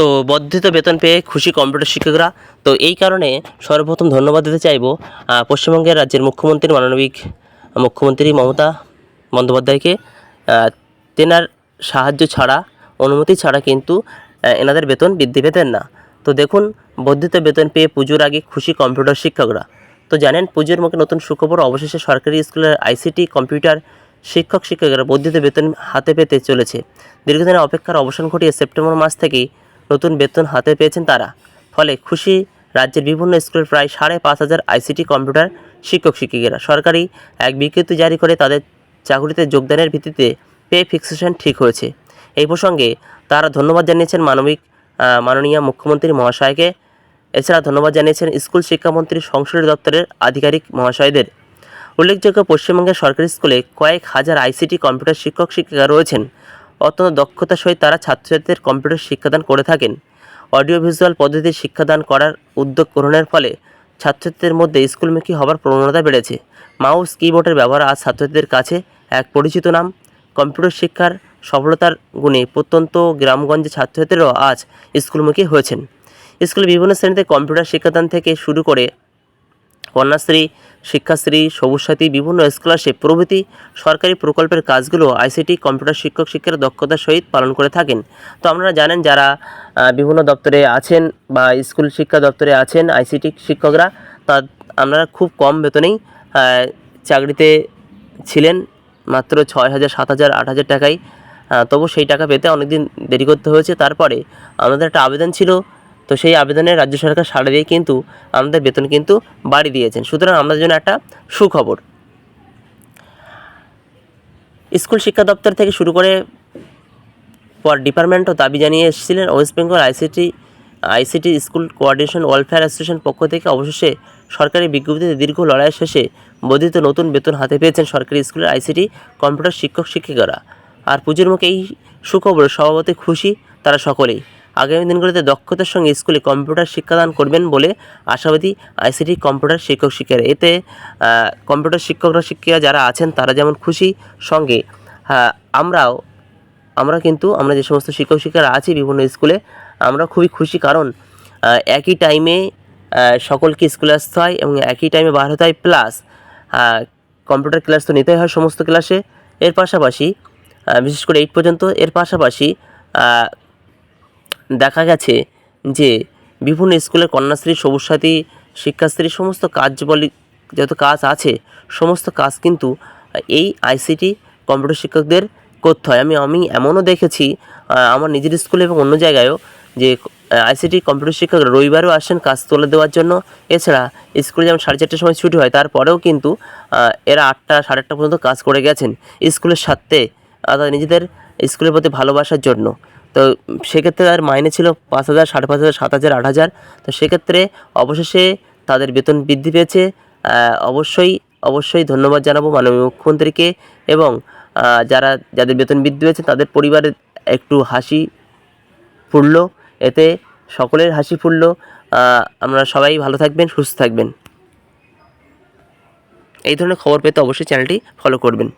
তো বর্ধিত বেতন পেয়ে খুশি কম্পিউটার শিক্ষকরা। তো এই কারণে সর্বপ্রথম ধন্যবাদ দিতে চাইব পশ্চিমবঙ্গের রাজ্যের মুখ্যমন্ত্রী মানবিক মুখ্যমন্ত্রী মমতা বন্দ্যোপাধ্যায়কে। তেনার সাহায্য ছাড়া, অনুমতি ছাড়া কিন্তু এনাদের বেতন বৃদ্ধি পেতেন না। তো দেখুন, বর্ধিত বেতন পেয়ে পুজোর আগে খুশি কম্পিউটার শিক্ষকরা। তো জানেন, পুজোর মুখে নতুন সুখবর অবশেষে সরকারি স্কুলের আইসিটি কম্পিউটার শিক্ষক শিক্ষকেরা বর্ধিত বেতন হাতে পেতে চলেছে। দীর্ঘদিনের অপেক্ষার অবসান ঘটিয়ে সেপ্টেম্বর মাস থেকেই নতুন বেতন হাতে পেয়েছেন তারা। ফলে খুশি রাজ্যের বিভিন্ন স্কুলের প্রায় সাড়ে পাঁচ হাজার আইসিটি কম্পিউটার শিক্ষক শিক্ষিকারা। সরকারি এক বিজ্ঞপ্তি জারি করে তাদের চাকরিতে যোগদানের ভিত্তিতে পে ফিক্সেশন ঠিক হয়েছে। এই প্রসঙ্গে তারা ধন্যবাদ জানিয়েছেন মানবিক মাননীয় মুখ্যমন্ত্রী মহাশয়কে। এছাড়া ধন্যবাদ জানিয়েছেন স্কুল শিক্ষামন্ত্রী সংসদীয় দপ্তরের আধিকারিক মহাশয়দের। উল্লেখযোগ্য পশ্চিমবঙ্গের সরকারি স্কুলে কয়েক হাজার আইসিটি কম্পিউটার শিক্ষক শিক্ষিকা রয়েছেন। অত্যন্ত দক্ষতার সহিত তারা ছাত্রছাত্রীদের কম্পিউটার শিক্ষাদান করে থাকেন। অডিও ভিজুয়াল পদ্ধতির শিক্ষাদান করার উদ্যোগ গ্রহণের ফলে ছাত্রছাত্রীদের মধ্যে স্কুলমুখী হবার প্রবণতা বেড়েছে। মাউস কিবোর্ডের ব্যবহার আজ ছাত্রছাত্রীদের কাছে এক পরিচিত নাম। কম্পিউটার শিক্ষার সফলতার গুণে প্রত্যন্ত গ্রামগঞ্জে ছাত্রছাত্রীরাও আজ স্কুলমুখী হয়েছেন। স্কুলে বিভিন্ন শ্রেণীতে কম্পিউটার শিক্ষাদান থেকে শুরু করে কন্যাশ্রী শিক্ষাশ্রী, সবুজ সাথী, বিভিন্ন স্কলারশিপ প্রভৃতি সরকারি প্রকল্পের কাজগুলো আইসিটি কম্পিউটার শিক্ষক, শিক্ষার দক্ষতার সহিত পালন করে থাকেন। তো আপনারা জানেন যারা বিভিন্ন দপ্তরে আছেন বা স্কুল শিক্ষা দপ্তরে আছেন আইসিটি শিক্ষকরা তা আপনারা খুব কম বেতনেই চাকরিতে ছিলেন, মাত্র ছয় হাজার সাত হাজার আট হাজার টাকায় তবু সেই টাকা পেতে অনেকদিন দেরি করতে হয়েছে। তারপরে আমাদের একটা আবেদন ছিল তো সেই আবেদনে রাজ্য সরকার সাড়া দিয়ে কিন্তু আমাদের বেতন কিন্তু বাড়িয়ে দিয়েছেন। সুতরাং আমাদের জন্য একটা সুখবর। স্কুল শিক্ষা দপ্তর থেকে শুরু করে পর ডিপার্টমেন্টও দাবি জানিয়ে এসেছিলেন, West Bengal ICT ICT school coordination welfare association পক্ষ থেকে অবশেষে সরকারি বিজ্ঞপ্তিতে দীর্ঘ লড়াই শেষে বর্ধিত নতুন বেতন হাতে পেয়েছেন সরকারি স্কুলের আইসিটি কম্পিউটার শিক্ষক শিক্ষিকারা। আর পুজোর মুখে এই সুখবরে স্বভাবতই খুশি, তারা সকলেই। আগামী দিনগুলিতে দক্ষতার সঙ্গে স্কুলে কম্পিউটার শিক্ষাদান করবেন বলে আশাবাদী আইসিটি কম্পিউটার শিক্ষক শিক্ষিকারা। এতে কম্পিউটার শিক্ষকরা শিক্ষিকা যারা আছেন তারা যেমন খুশি সঙ্গে আহ, আমরাও আমরা কিন্তু আমরা যে সমস্ত শিক্ষক শিক্ষারা আছি বিভিন্ন স্কুলে আমরা খুবই খুশি কারণ একই টাইমে সকলকে স্কুলে আসতে হয় এবং একই টাইমে বার হতে হয় প্লাস কম্পিউটার ক্লাস তো নিতেই হয় সমস্ত ক্লাসে এর পাশাপাশি বিশেষ করে এইট পর্যন্ত এর পাশাপাশি দেখা গেছে যে বিভিন্ন স্কুলের কন্যাশ্রী সবুজ সাথী শিক্ষাশ্রী, সমস্ত কাজ বলি, যত কাজ আছে, সমস্ত কাজ কিন্তু এই আইসিটি কম্পিউটার শিক্ষকদের করতে হয়। আমি আমি এমনও দেখেছি আমার নিজের স্কুলে এবং অন্য জায়গায়ও যে আইসিটি কম্পিউটার শিক্ষক রবিবারও আসেন কাজ তুলে দেওয়ার জন্য। এছাড়া স্কুলে যেমন সাড়ে চারটের সময় ছুটি হয়, তারপরেও কিন্তু এরা আটটা, সাড়ে আটটা পর্যন্ত কাজ করে গেছেন। স্কুলের সাথে অর্থাৎ নিজেদের স্কুলের প্রতি ভালোবাসার জন্য। তো সেক্ষেত্রে তার মাইনে ছিল পাঁচ হাজার, সাড়ে পাঁচ হাজার, সাত হাজার, আট হাজার। তো সেক্ষেত্রে অবশেষে তাদের বেতন বৃদ্ধি পেয়েছে। অবশ্যই অবশ্যই ধন্যবাদ জানাব মাননীয় মুখ্যমন্ত্রীকে এবং যারা, যাদের বেতন বৃদ্ধি পেয়েছে তাদের পরিবারের একটু হাসি ফুটল। এতে সকলের হাসি ফুটল। আপনারা সবাই ভালো থাকবেন, সুস্থ থাকবেন। এই ধরনের খবর পেতে অবশ্যই চ্যানেলটি ফলো করবেন।